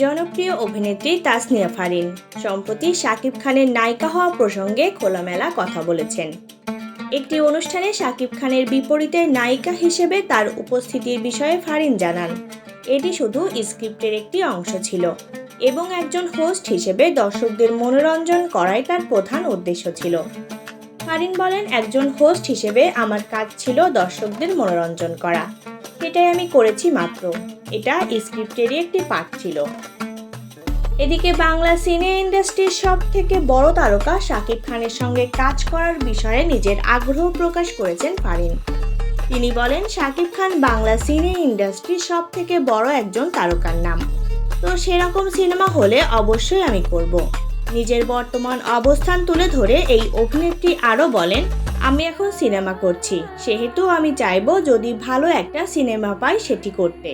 জনপ্রিয় অভিনেত্রী তাসনিয়া ফারিন, সম্প্রতি শাকিব খানের নায়িকা হওয়া প্রসঙ্গে খোলামেলা কথা বলেছেন। একটি অনুষ্ঠানে শাকিব খানের বিপরীতে নায়িকা হিসেবে তার উপস্থিতির বিষয়ে ফারিন জানান, এটি শুধু স্ক্রিপ্টের একটি অংশ ছিল এবং একজন হোস্ট হিসেবে দর্শকদের মনোরঞ্জন করাই তার প্রধান উদ্দেশ্য ছিল। ফারিন বলেন, একজন হোস্ট হিসেবে আমার কাজ ছিল দর্শকদের মনোরঞ্জন করা। এটাই আমি করেছি মাত্র। এটা স্ক্রিপ্টেরই একটি পার্ট ছিল। এদিকে বাংলা সিনে ইন্ডাস্ট্রির সব থেকে বড় তারকা শাকিব খানের সঙ্গে কাজ করার বিষয়ে নিজের আগ্রহ প্রকাশ করেছেন ফারিন। তিনি বলেন, শাকিব খান বাংলা সিনে ইন্ডাস্ট্রির সব থেকে বড় একজন তারকার নাম। তো সেরকম সিনেমা হলে অবশ্যই আমি করব। নিজের বর্তমান অবস্থান তুলে ধরে এই অভিনেত্রী আরও বলেন, আমি এখন সিনেমা করছি। সেহেতু আমি চাইব যদি ভালো একটা সিনেমা পাই সেটি করতে।